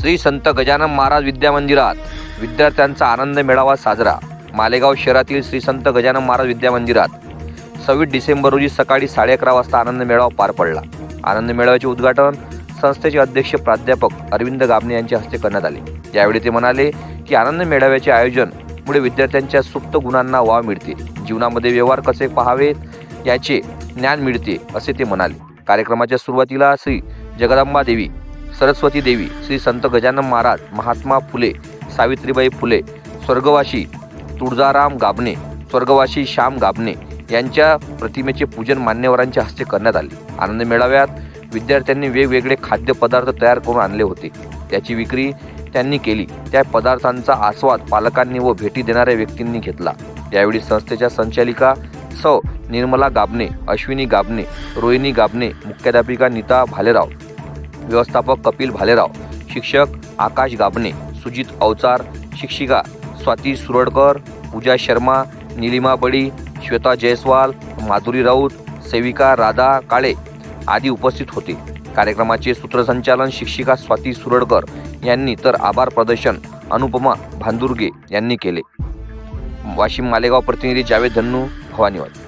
श्री संत गजानन महाराज विद्या मंदिरात विद्यार्थ्यांचा आनंद मेळावा साजरा. मालेगाव शहरातील श्री संत गजानन महाराज विद्या मंदिरात सव्वीस डिसेंबर रोजी सकाळी साडे अकरा वाजता आनंद मेळावा पार पडला. आनंद मेळाव्याचे उद्घाटन संस्थेचे अध्यक्ष प्राध्यापक अरविंद गाबणे यांच्या हस्ते करण्यात आले. यावेळी ते म्हणाले की आनंद मेळाव्याचे आयोजन मुळे विद्यार्थ्यांच्या सुप्त गुणांना वाव मिळते. जीवनामध्ये व्यवहार कसे पाहावेत याचे ज्ञान मिळते असे ते म्हणाले. कार्यक्रमाच्या सुरुवातीला श्री जगदंबा देवी सरस्वती देवी श्री संत गजानन महाराज महात्मा फुले सावित्रीबाई फुले स्वर्गवासी तुळजाराम गाबणे स्वर्गवासी श्याम गाबणे यांच्या प्रतिमेचे पूजन मान्यवरांच्या हस्ते करण्यात आले. आनंद मेळाव्यात विद्यार्थ्यांनी वेगवेगळे खाद्यपदार्थ तयार करून आणले होते. त्याची विक्री त्यांनी केली. त्या पदार्थांचा आस्वाद पालकांनी व भेटी देणाऱ्या व्यक्तींनी घेतला. यावेळी संस्थेच्या संचालिका सौ. निर्मला गाबणे अश्विनी गाबणे रोहिणी गाबणे मुख्याध्यापिका नीता भालेराव व्यवस्थापक कपिल भालेराव शिक्षक आकाश गाबणे सुजित अवचार शिक्षिका स्वाती सुरडकर पूजा शर्मा निलिमा बडी श्वेता जयस्वाल माधुरी राऊत सेविका राधा काळे आदी उपस्थित होते. कार्यक्रमाचे सूत्रसंचालन शिक्षिका स्वाती सुरडकर यांनी तर आभार प्रदर्शन अनुपमा भांदुर्गे यांनी केले. वाशिम मालेगाव प्रतिनिधी जावेद धन्नू भवानीवाडी